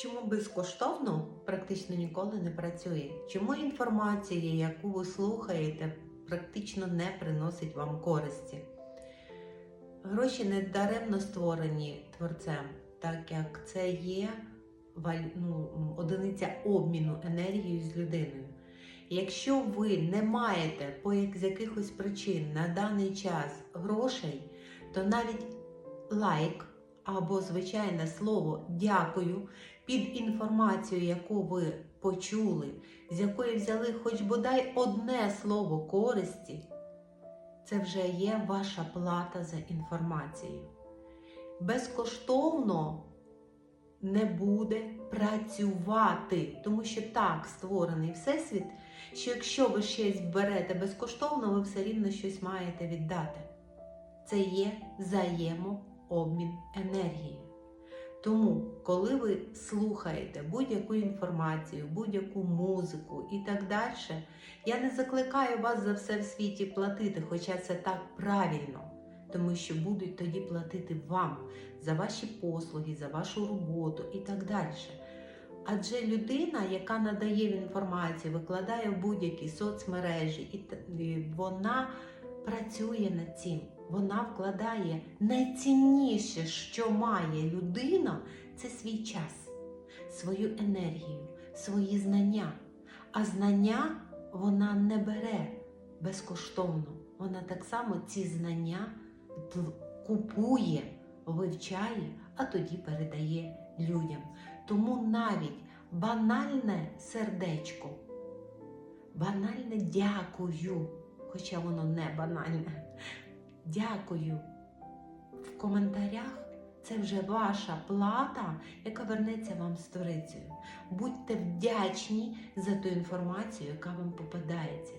Чому безкоштовно практично ніколи не працює? Чому інформація, яку ви слухаєте, практично не приносить вам користі? Гроші не даремно створені творцем, так як це є ну, одиниця обміну енергією з людиною. Якщо ви не маєте по з якихось причин на даний час грошей, то навіть лайк або звичайне слово дякую під інформацію, яку ви почули, з якої взяли хоч бодай одне слово користі, це вже є ваша плата за інформацію. Безкоштовно не буде працювати, тому що так створений всесвіт, що якщо ви щось берете безкоштовно, ви все рівно щось маєте віддати. Це є взаємообмін енергії. Тому, коли ви слухаєте будь-яку інформацію, будь-яку музику і так далі, я не закликаю вас за все в світі платити, хоча це так правильно, тому що будуть тоді платити вам за ваші послуги, за вашу роботу і так далі. Адже людина, яка надає інформацію, викладає в будь-які соцмережі, і вона працює над цим. Вона вкладає найцінніше, що має людина, це свій час, свою енергію, свої знання. А знання вона не бере безкоштовно. Вона так само ці знання купує, вивчає, а тоді передає людям. Тому навіть банальне сердечко, банальне дякую, хоча воно не банальне. Дякую в коментарях. Це вже ваша плата, яка вернеться вам сторицею. Будьте вдячні за ту інформацію, яка вам попадається.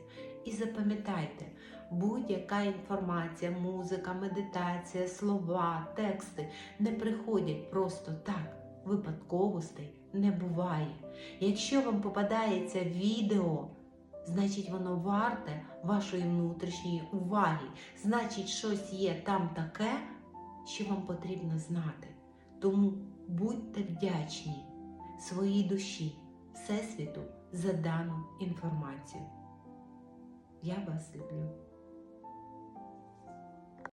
І запам'ятайте, будь-яка інформація, музика, медитація, слова, тексти не приходять просто так. Випадковостей не буває. Якщо вам попадається відео, значить воно варте вашої внутрішньої уваги. Значить, щось є там таке, що вам потрібно знати. Тому будьте вдячні своїй душі, Всесвіту за дану інформацію. Я вас люблю.